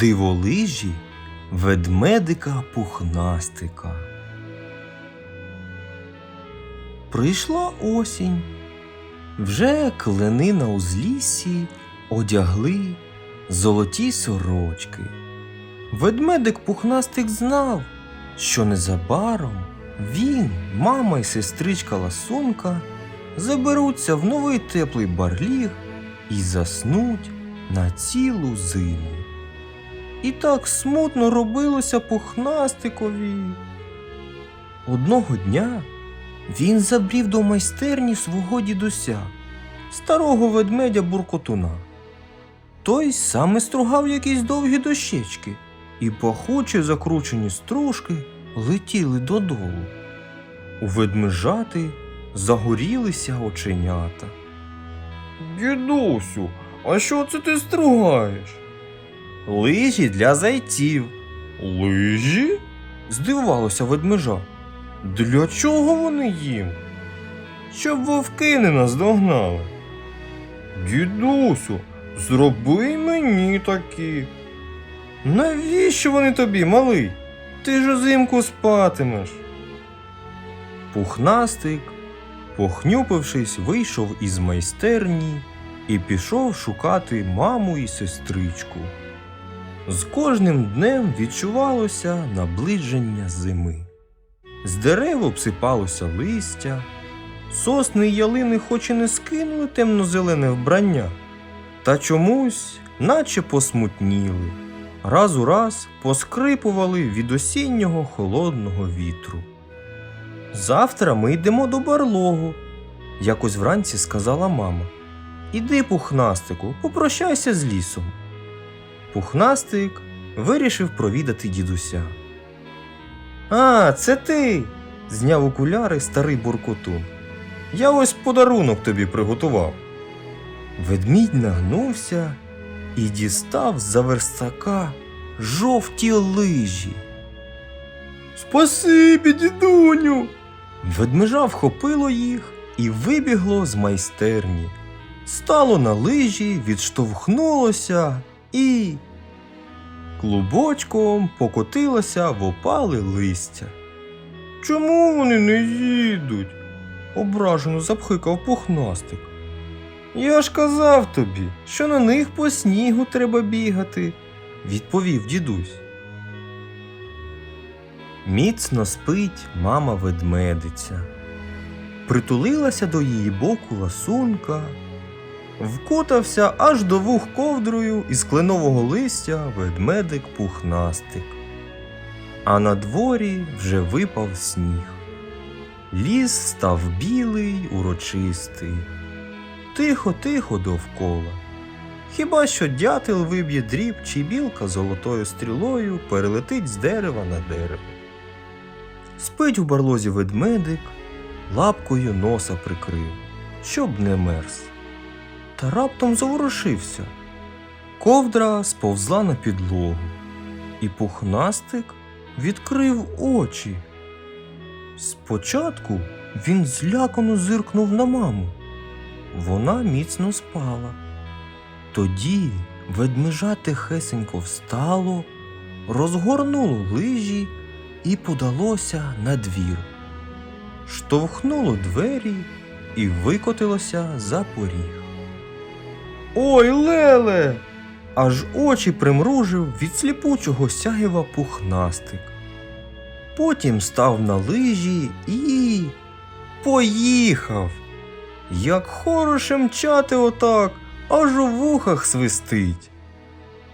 Диволижі ведмедика пухнастика. Прийшла осінь. Вже клени на узліссі одягли золоті сорочки. Ведмедик пухнастик знав, що незабаром він, мама і сестричка Ласунка заберуться в новий теплий барліг і заснуть на цілу зиму. І так смутно робилося пухнастикові. Одного дня він забрів до майстерні свого дідуся, старого ведмедя буркотуна. Той саме стругав якісь довгі дощечки, і пахучі закручені стружки летіли додолу. У ведмежати загорілися оченята. Дідусю, а що це ти стругаєш? Лижі для зайців. Лижі? здивувалося ведмежа. Для чого вони їм? Щоб вовки не наздогнали. Дідусю, зроби мені такі. Навіщо вони тобі, малий? Ти ж узимку спатимеш. Пухнастик, похнюпившись, вийшов із майстерні і пішов шукати маму і сестричку. З кожним днем відчувалося наближення зими. З дерев обсипалося листя, сосни й ялини хоч і не скинули темно-зелене вбрання, та чомусь, наче посмутніли, раз у раз поскрипували від осіннього холодного вітру. Завтра ми йдемо до барлогу, якось вранці сказала мама. Іди, пухнастику, попрощайся з лісом. Пухнастик вирішив провідати дідуся. А, це ти. зняв окуляри старий буркотун. Я ось подарунок тобі приготував. Ведмідь нагнувся і дістав з-за верстака жовті лижі. Спасибі, дідуню. Ведмежа вхопило їх і вибігло з майстерні. Стало на лижі, відштовхнулося і клубочком покотилося в опале листя. Чому вони не їдуть? ображено запхикав пухнастик. Я ж казав тобі, що на них по снігу треба бігати, відповів дідусь. Міцно спить мама ведмедиця. Притулилася до її боку ласунка, вкутався аж до вух ковдрою із кленового листя ведмедик пухнастик. А на дворі вже випав сніг. Ліс став білий, урочистий, тихо-тихо довкола. Хіба що дятел виб'є дріб чи білка золотою стрілою перелетить з дерева на дерево. Спить у барлозі ведмедик, лапкою носа прикрив, щоб не мерз. Та раптом заворушився. Ковдра сповзла на підлогу, і пухнастик відкрив очі. Спочатку він злякано зиркнув на маму. Вона міцно спала. Тоді ведмежа тихесенько встало, розгорнуло лижі і подалося на двір. Штовхнуло двері і викотилося за поріг. Ой, Леле! Аж очі примружив від сліпучого сяєва пухнастик. Потім став на лижі і поїхав. Як хороше мчати отак, аж у вухах свистить.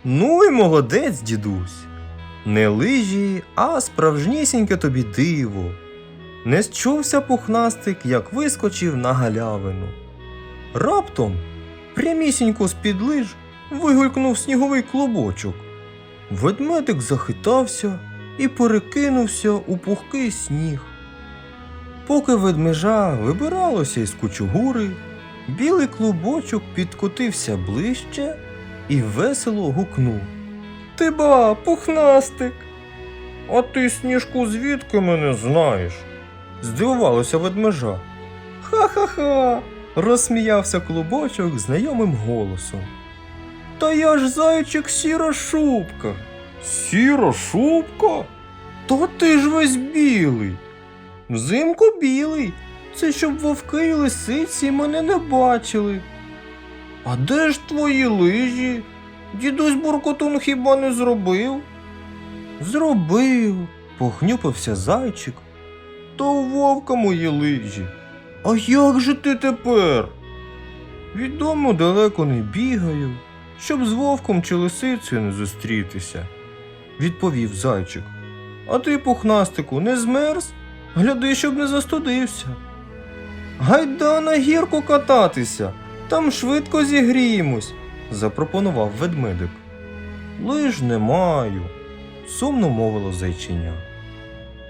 Ну й молодець, дідусь. Не лижі, а справжнісіньке тобі диво. Не счувся пухнастик, як вискочив на галявину. Раптом, прямісінько з-під лиж, вигулькнув сніговий клубочок. Ведмедик захитався і перекинувся у пухкий сніг. Поки ведмежа вибиралося із кучугури, білий клубочок підкотився ближче і весело гукнув. Ти ба, пухнастик. А ти, сніжку, звідки мене знаєш? здивувалося ведмежа. Ха-ха-ха. Розсміявся клубочок знайомим голосом. Та я ж зайчик сіра шубка. Сіра шубка? То ти ж весь білий. Взимку білий. Це щоб вовки і лисиці мене не бачили. А де ж твої лижі? Дідусь Буркотун хіба не зробив? Зробив, похнюпився зайчик. То у вовка мої лижі. А як же ти тепер? Відомо далеко не бігаю, щоб з вовком чи лисицею не зустрітися, відповів зайчик. А ти, пухнастику, не змерз? Гляди, щоб не застудився. Гайда на гірку кататися, там швидко зігріємось, запропонував ведмедик. Лиж не маю, сумно мовило зайчиня.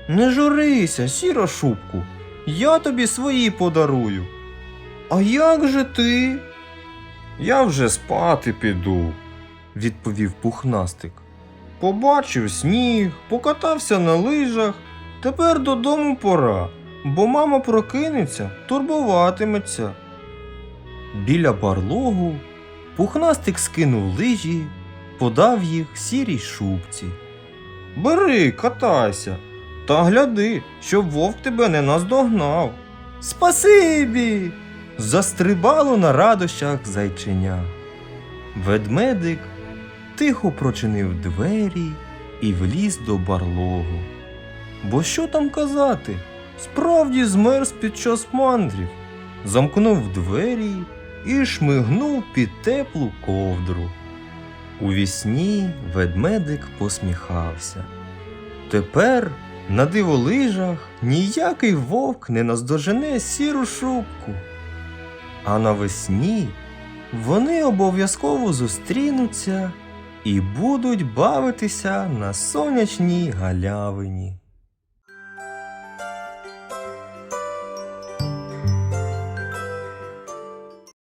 Не журися, сіра шубку, я тобі свої подарую. А як же ти? Я вже спати піду, відповів пухнастик. Побачив сніг, покатався на лижах, тепер додому пора, бо мама прокинеться, турбуватиметься. Біля барлогу пухнастик скинув лижі, подав їх сірій шубці. Бери, катайся, та гляди, щоб вовк тебе не наздогнав. Спасибі. Застрибало на радощах зайченя. Ведмедик тихо прочинив двері і вліз до барлогу. Бо що там казати? Справді змерз під час мандрів, замкнув двері і шмигнув під теплу ковдру. У вісні ведмедик посміхався. Тепер на диволижах ніякий вовк не наздожене сіру шубку. А навесні вони обов'язково зустрінуться і будуть бавитися на сонячній галявині.